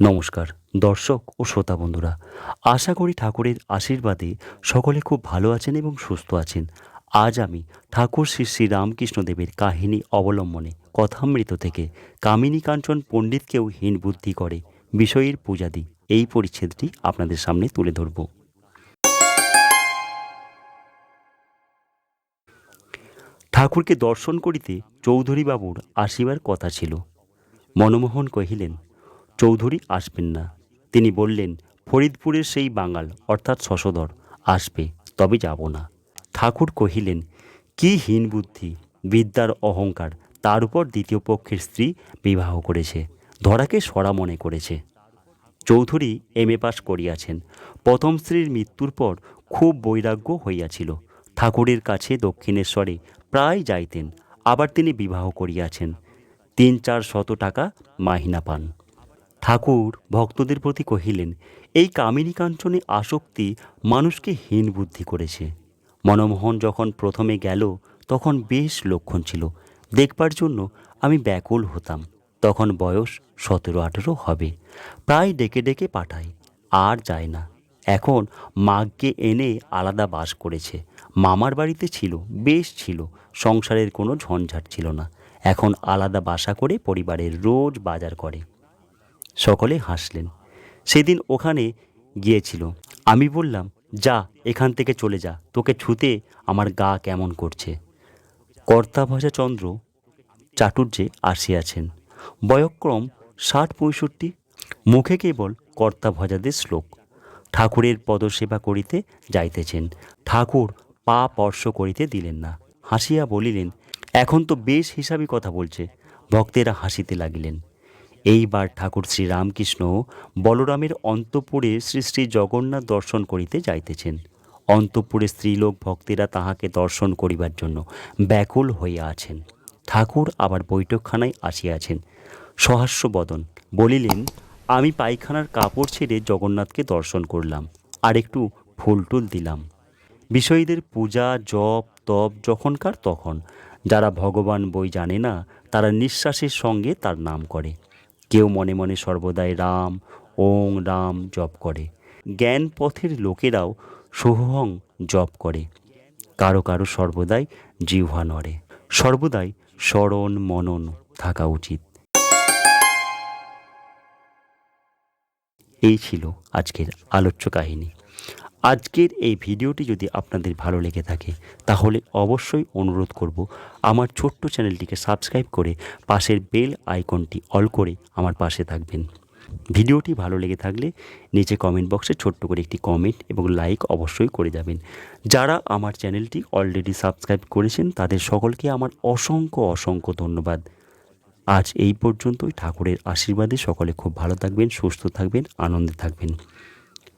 নমস্কার, দর্শক ও শ্রোতা বন্ধুরা। আশা করি ঠাকুরের আশীর্বাদে সকলে খুব ভালো আছেন এবং সুস্থ আছেন। আজ আমি ঠাকুর শ্রী শ্রী রামকৃষ্ণদেবের কাহিনী অবলম্বনে কথামৃত থেকে কামিনী কাঞ্চন পণ্ডিতকেও হীন বুদ্ধি করে বিষয়ের পূজাদি এই পরিচ্ছেদটি আপনাদের সামনে তুলে ধরব। ঠাকুরকে দর্শন করিতে চৌধুরীবাবুর আসিবার কথা ছিল। মনমোহন কহিলেন চৌধুরী আসবেন না। তিনি বললেন, ফরিদপুরের সেই বাঙাল, অর্থাৎ শশধর, আসবে, তবে যাব না। ঠাকুর কহিলেন, কি হীন বুদ্ধি, বিদ্যার অহংকার, তার উপর দ্বিতীয় পক্ষের স্ত্রী বিবাহ করেছে, ধরাকে সরা মনে করেছে। চৌধুরী এম এ পাশ করিয়াছেন। প্রথম স্ত্রীর মৃত্যুর পর খুব বৈরাগ্য হইয়াছিল। ঠাকুরের কাছে দক্ষিণেশ্বরে প্রায় যাইতেন, আবার তিনি বিবাহ করিয়াছেন। তিন চার শত টাকা মাহিনা পান। ঠাকুর ভক্তদের প্রতি কহিলেন, এই কামিনী কাঞ্চনে আসক্তি মানুষকে হীন বুদ্ধি করেছে। মনমোহন যখন প্রথমে গেল, তখন বেশ লক্ষণ ছিল। দেখবার জন্য আমি ব্যাকুল হতাম। তখন বয়স সতেরো আঠেরো হবে। প্রায় ডেকে ডেকে পাঠাই। আর যায় না। এখন মাগকে এনে আলাদা বাস করেছে। মামার বাড়িতে ছিল, বেশ ছিল। সংসারের কোনো ঝঞ্ঝাট ছিল না। এখন আলাদা বাসা করে পরিবারের রোজ বাজার করে। সকলে হাসলেন। সেদিন ওখানে গিয়েছিল। আমি বললাম, যা, এখান থেকে চলে যা, তোকে ছুতে আমার গা কেমন করছে। কর্তাভজা চন্দ্র চাটুর্যে আসিয়াছেন বয়ক্রম ষাট পঁয়ষট্টি, মুখে কেবল কর্তাভজাদের শ্লোক। ঠাকুরের পদসেবা করিতে যাইতেছেন। ঠাকুর পা স্পর্শ করিতে দিলেন না। হাসিয়া বলিলেন, এখন তো বেশ হিসাবি কথা বলছে। ভক্তেরা হাসিতে লাগিলেন। এইবার ঠাকুর শ্রী রামকৃষ্ণ বলরামের অন্তপুরে শ্রী শ্রী জগন্নাথ দর্শন করিতে যাইতেছেন। অন্তপুরে স্ত্রীলোক ভক্তেরা তাহাকে দর্শন করিবার জন্য ব্যাকুল হইয়া আছেন। ঠাকুর আবার বৈঠকখানায় আসিয়াছেন। সহাস্য বদন, বলিলেন, আমি পায়খানার কাপড় ছেড়ে জগন্নাথকে দর্শন করলাম, আর একটু ফুল টুল দিলাম। বিষয়ীদের পূজা, জপ, তপ যখনকার তখন। যারা ভগবান বই জানে না, তারা নিঃশ্বাসের সঙ্গে তার নাম করে। কেউ মনে মনে সর্বদাই রাম, ওং, রাম জপ করে। জ্ঞান পথের লোকেরাও সোহং জপ করে। কারও কারও সর্বদাই জিহ্বা নড়ে। সর্বদাই স্মরণ মনন থাকা উচিত। এই ছিল আজকের আলোচ্য কাহিনী। আজকের এই ভিডিওটি যদি আপনাদের ভালো লেগে থাকে, তাহলে অবশ্যই অনুরোধ করব আমার ছোট্ট চ্যানেলটিকে সাবস্ক্রাইব করে পাশের বেল আইকনটি অল করে আমার পাশে থাকবেন। ভিডিওটি ভালো লেগে থাকলে নিচে কমেন্ট বক্সে ছোট্ট করে একটি কমেন্ট এবং লাইক অবশ্যই করে যাবেন। যারা আমার চ্যানেলটি অলরেডি সাবস্ক্রাইব করেছেন, তাদের সকলকে আমার অসংখ্য অসংখ্য ধন্যবাদ। আজ এই পর্যন্তই। ঠাকুরের আশীর্বাদে সকলে খুব ভালো থাকবেন, সুস্থ থাকবেন, আনন্দে থাকবেন।